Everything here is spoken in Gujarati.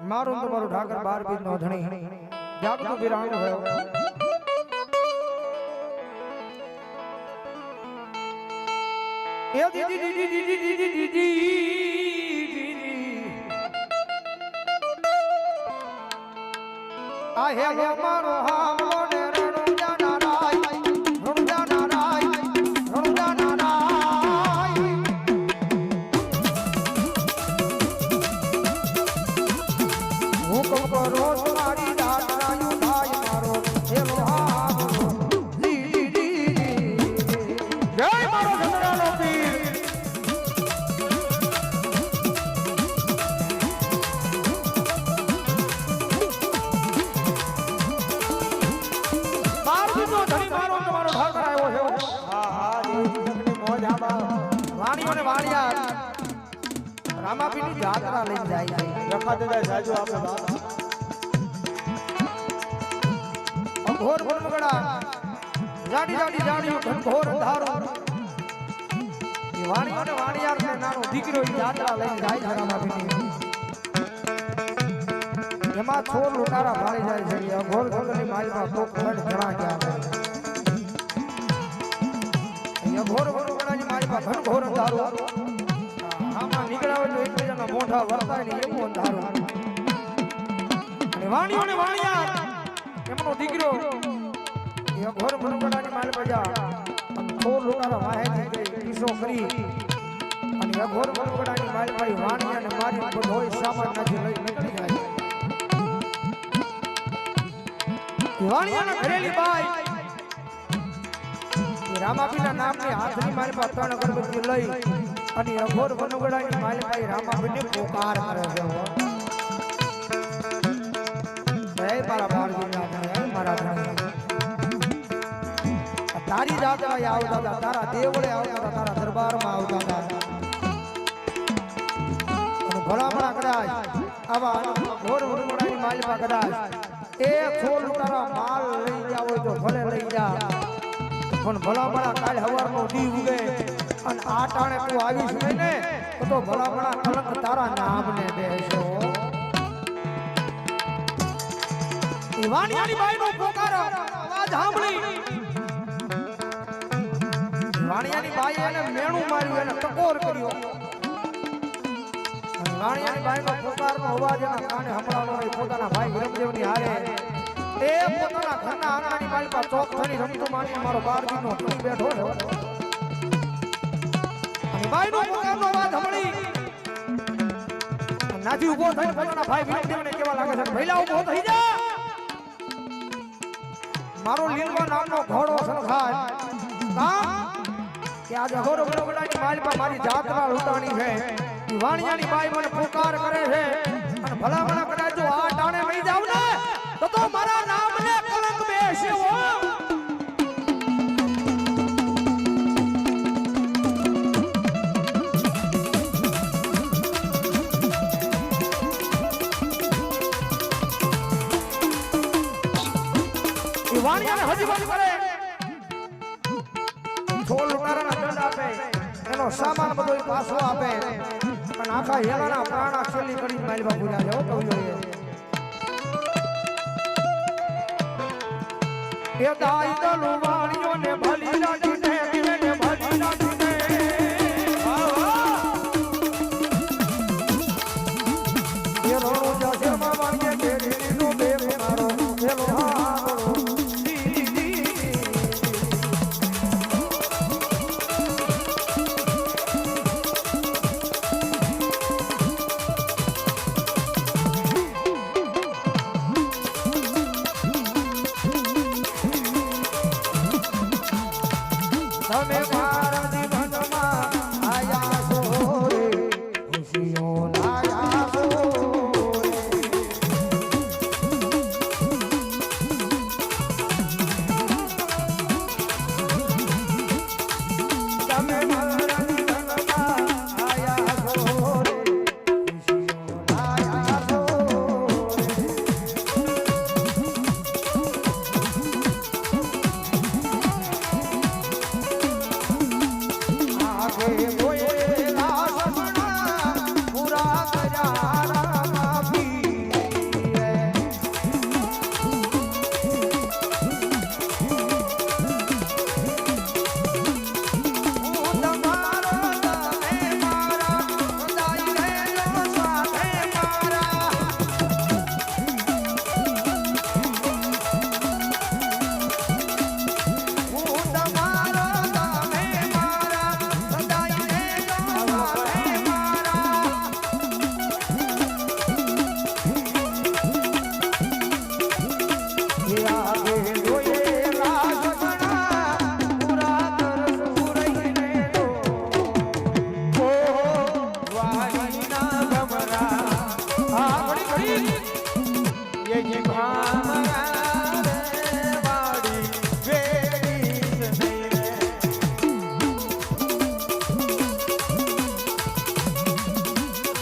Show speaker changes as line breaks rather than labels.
મારું તમારું ઠાકર બાર બીજ નો ધણી જાગતું વિરાણું દીદી આ હે હે મારો હામલો વાણીઓ ને વાણિયા રામાપીની જાત્રા લઈ જાય છે.
રખા દાદા જાજો આપણે બાપ
અઘોર ભરમગડા જાડી જાડી જાડી ઘનઘોર અંધારો. એ વાણીઓ વાણિયાર ને નાનો દીકરો જાત્રા લઈ જાય છે રામાપીની એમાં છોર લૂંટારા ભાળી જાય છે. અઘોર જંગલની માલમાં તો ખડ જણા ગયા છે. અઘોર વનગડાની માલમાં ઘનઘોર અંધારો આમાં નીકળ્યા હોય તો એકબીજાના મોઢા વર્તાય ને એવું અંધારું અને વાણીઓ ને વાણિયાર એમનો દીકરો એ અઘોર વનગડાની માલ બજા ભાઈ એ રામાપીના નામની હાથની પાસે ત્રણ અગરબત્તી લઈ અને અઘોર વનુગડાની મારી પાસે રામાપીને પોકાર કરે છે. જય મારા બાળજીના જય મારા તારી દાદા આવતા હતા, તારા દેવળે આવતા હતા, તારા દરબારમાં આવતા હતા. ભલામણા કદાચ આવા ઘોર વનુગડાની માલિકા કદાચ એ ખોલ તારા માલ લઈ જાવ તો ભલે લઈ જા. પણ ભલામણા કાલ હવારનો દી ઉગે. અને આ ટાણે તું આવીશ ને, તો ભલા ભલા કલંક તારા નામને દેશો વાણિયાની બાઈનો પોકાર અવાજ સાંભળી. વાણિયાની બાઈ એને મેણું માર્યું, એને ટકોર કર્યો. વાણિયાની બાઈનો પોકારનો અવાજ એના કાને સંભળાવાનો હોય પોતાના ભાઈ વિરમદેવની હારે પોતાના ઘરના આંગણાની બાઈ ચોક થઈને રમતો માની મારો બારજીનો ધણી બેઠો છે અને બાઈનો પોકારનો અવાજ સાંભળી. નાજી ઊભો થઈને પોતાના ભાઈ વિરમદેવને કેવા લાગે છે ભઈલા ઊભો થઈ જા. મારો લીલવા નામનો ઘોડો સરખાય કામ કે? આજે ઘોડો બરોબડાની માલ પર મારી જાત્રા લૂંટાણી છે. વાણિયાની બાઈ મને પોકાર કરે છે. અને ભલામણા કદાચ જો આ ટાણે મળી જાવ ને, તો તો મારા વાણિયાને હજી વાત કરે. છોડ લૂંટારાના દંડ આપે, એનો સામાન બધો પાછો આપે. પણ આખા હેલાના પ્રાણા છેલ્લી કરી માલવા પૂર્યા છે કવિઓ એ દાઈ દલુ વાણીઓ name. Amara.